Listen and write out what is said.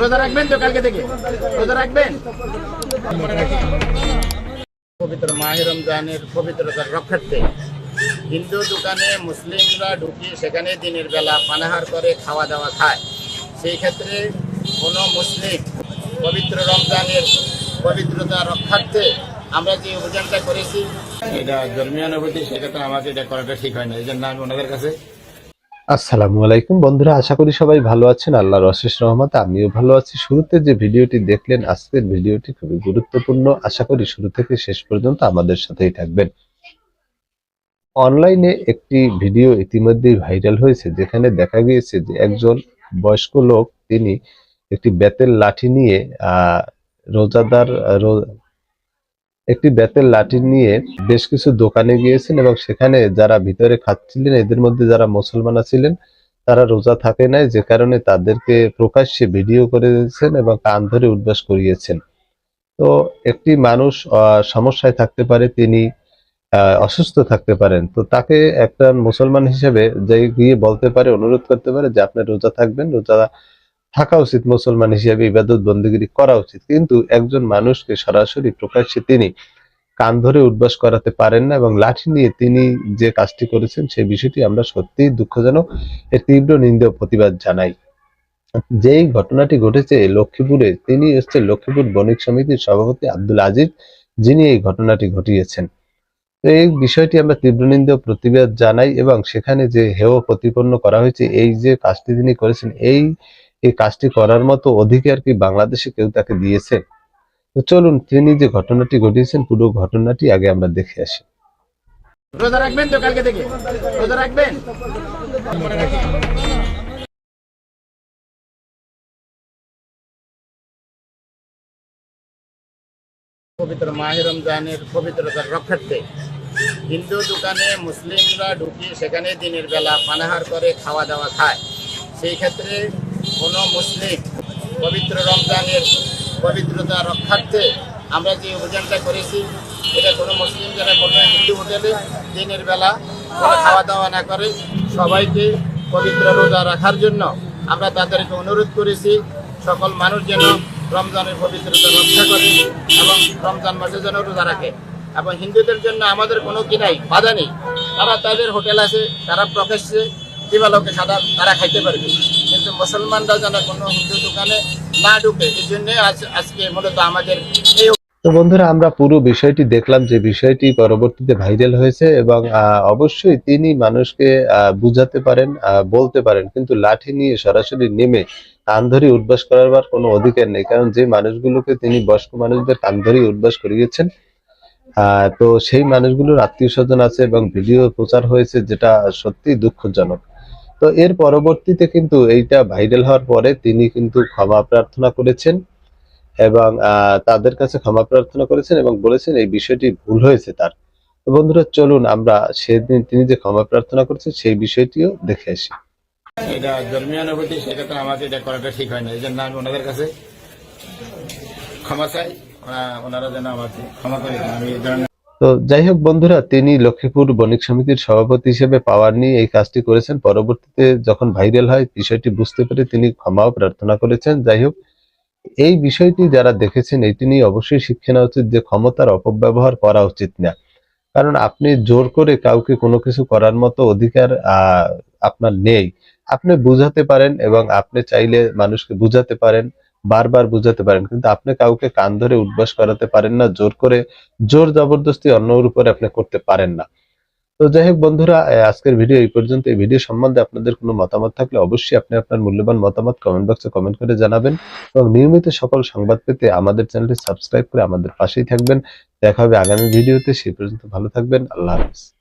রোজা রাখবেন তো কালকে থেকে? রোজা রাখবেন? পবিত্র মাহে রমজানের পবিত্রতার রক্ষার্থে হিন্দু দোকানে মুসলিমরা ঢুকে সেখানে দিনের বেলা পানাহার করে খাওয়া দাওয়া খায়। সেই ক্ষেত্রে কোনো মুসলিম পবিত্র রমজানের পবিত্রতা রক্ষার্থে আমরা যে অভিযানটা করেছি, এটা ধর্মীয় অনুভূতি সেক্ষেত্রে আমাকে এটা করাটা ঠিক হয় না, এই জন্য আমি ওনাদের কাছে আসসালামু আলাইকুম বন্ধুরা, আশা করি সবাই ভালো আছেন। আল্লাহর অশেষ রহমত আমিও ভালো আছি। শুরুতে যে ভিডিওটি দেখলেন, আজকের ভিডিওটি খুবই গুরুত্বপূর্ণ। আশা করি শুরু থেকে শেষ পর্যন্ত আমাদের সাথেই থাকবেন। অনলাইনে একটি ভিডিও ইতিমধ্যেই ভাইরাল হয়েছে, যেখানে দেখা গিয়েছে যে একজন বয়স্ক লোক, তিনি একটি বেতের লাঠি নিয়ে, আহ, রোজাদার একটি বেতের লাঠি নিয়ে বেশ কিছু দোকানে গিয়েছেন এবং সেখানে যারা ভিতরে খাচ্ছিলেন, এদের মধ্যে যারা মুসলমান ছিলেন তারা রোজা থাকে নাই, যে কারণে তাদেরকে প্রকাশ্যে ভিডিও করেছেন এবং কান ধরে উদ্বাস করিয়েছেন। তো একটি মানুষ সমস্যায় থাকতে পারে, তিনি অসুস্থ থাকতে পারেন। তো তাকে একটা মুসলমান হিসেবে যে গিয়ে বলতে পারে, অনুরোধ করতে পারে যে আপনি রোজা থাকবেন, রোজা থাকা উচিত মুসলমান হিসেবে ইবাদত বন্দিগিরি করা উচিত। কিন্তু একজন মানুষকে সরাসরি প্রকাশ্যে তিনি কান ধরে উদ্বাস করাতে পারেন না এবং লাঠি নিয়ে তিনি যে কাজটি করেছেন, সেই বিষয়টি আমরা সত্যিই দুঃখজনক, এর তীব্র নিন্দা প্রতিবাদ জানাই। যেই ঘটনাটি ঘটেছে লক্ষ্মীপুরে, তিনি হচ্ছে লক্ষ্মীপুর বণিক সমিতির সভাপতি আব্দুল আজিজ, যিনি এই ঘটনাটি ঘটিয়েছেন। এই বিষয়টি আমরা তীব্র নিন্দা প্রতিবাদ জানাই এবং সেখানে যে হেয় প্রতিপন্ন করা হয়েছে, এই যে কাজটি তিনি করেছেন, এই এই কাজটি করার মতো অধিকার কি বাংলাদেশে কেউ তাকে দিয়েছে? তো চলুন, তিনি যে ঘটনাটি ঘটিয়েছেন, পুরো ঘটনাটি আগে আমরা দেখে আসি। পবিত্র মাহে রমজানের পবিত্রতার রক্ষার্থে হিন্দু দোকানে মুসলিমরা ঢুকে সেখানে দিনের বেলা পানাহার করে খাওয়া দাওয়া খায়। সেই ক্ষেত্রে কোনো মুসলিম পবিত্র রমজানের পবিত্রতা রক্ষার্থে আমরা যে অভিযানটা করেছি, এটা কোনো মুসলিম যারা কোনো হিন্দু হোটেলে দিনের বেলা কোনো খাওয়া দাওয়া না করে, সবাইকে পবিত্র রোজা রাখার জন্য আমরা তাদেরকে অনুরোধ করেছি, সকল মানুষ যেন রমজানের পবিত্রতা রক্ষা করে এবং রমজান মাসে যেন রোজা রাখে। এবং হিন্দুদের জন্য আমাদের কোনো কি নাই বাধা নেই। তারা তাদের হোটেল আছে, তারা প্রকাশ্যে দিবালোকে সাদা তারা খাইতে পারবে। কিন্তু মুসলমানরা যেন কোনো হিন্দু দোকানে না ঢুকে, এই জন্য আজকে মূলত আমাদের এই তো বন্ধুরা, আমরা পুরো বিষয়টি দেখলাম যে বিষয়টি পরবর্তীতে ভাইরাল হয়েছে এবং অবশ্যই তিনি মানুষকে বুঝাতে পারেন বলতে পারেন, কিন্তু লাঠি নিয়ে সরাসরি নেমে কান ধরে উদ্বাস করার কোনো অধিকার নেই, কারণ যে মানুষগুলোকে তিনি বয়স্ক মানুষদের কান ধরে উদ্বাস করিয়েছেন তো সেই মানুষগুলোর আত্মীয় স্বজন আছে এবং ভিডিও প্রচার হয়েছে যেটা সত্যি দুঃখজনক। তো এর পরবর্তীতে কিন্তু এইটা ভাইরাল হওয়ার পরে তিনি কিন্তু ক্ষমা প্রার্থনা করেছেন এবং তাদের কাছে ক্ষমা প্রার্থনা করেছেন এবং বলেছেন এই বিষয়টি ভুল হয়েছে তার। তো বন্ধুরা, চলুন আমরা সেদিন তিনি যে ক্ষমা প্রার্থনা করেছেন সেই বিষয়টিও দেখে আসি। এটা ধর্মীয় অনুভূতি, সেক্ষেত্রে আমাকে এটা করাটা ঠিক হয় না। এই জন্য আমি ওনাদের কাছে ক্ষমা চাই। ওনারা যেন আমাকে ক্ষমা করে আমি তো যাই হোক বন্ধুরা, তিনি লক্ষ্মীপুর বণিক সমিতির সভাপতি হিসেবে পাওয়ার নিয়ে এই কাজটি করেছেন। পরবর্তীতে যখন ভাইরাল হয়, বিষয়টি বুঝতে পেরে তিনি ক্ষমাও প্রার্থনা করেছেন। যাই হোক, এই বিষয়টি যারা দেখেছেন, এটি নিয়ে অবশ্যই শিক্ষা নেওয়া উচিত যে ক্ষমতার অপব্যবহার করা উচিত না। কারণ আপনি জোর করে কাউকে কোনো কিছু করার মতো অধিকার আপনার নেই। আপনি বুঝাতে পারেন এবং আপনি চাইলে মানুষকে বুঝাতে পারেন। বারবার বুঝাতে পারেন, কিন্তু আপনি কাউকে কান ধরে উদ্বাস করাতে পারেন না, জোর করে, জোর জবরদস্তি অন্যর উপরে আপনি করতে পারেন না। তো যাই হোক বন্ধুরা আজকের ভিডিও এই পর্যন্ত। এই ভিডিও সম্বন্ধে আপনাদের কোনো মতামত থাকলে অবশ্যই আপনি আপনার মূল্যবান মতামত কমেন্ট বক্সে কমেন্ট করে জানাবেন এবং নিয়মিত সকল সংবাদ পেতে আমাদের চ্যানেলটি সাবস্ক্রাইব করে আমাদের পাশেই থাকবেন। দেখা হবে আগামী ভিডিওতে সেই পর্যন্ত ভালো থাকবেন। আল্লাহ হাফিজ।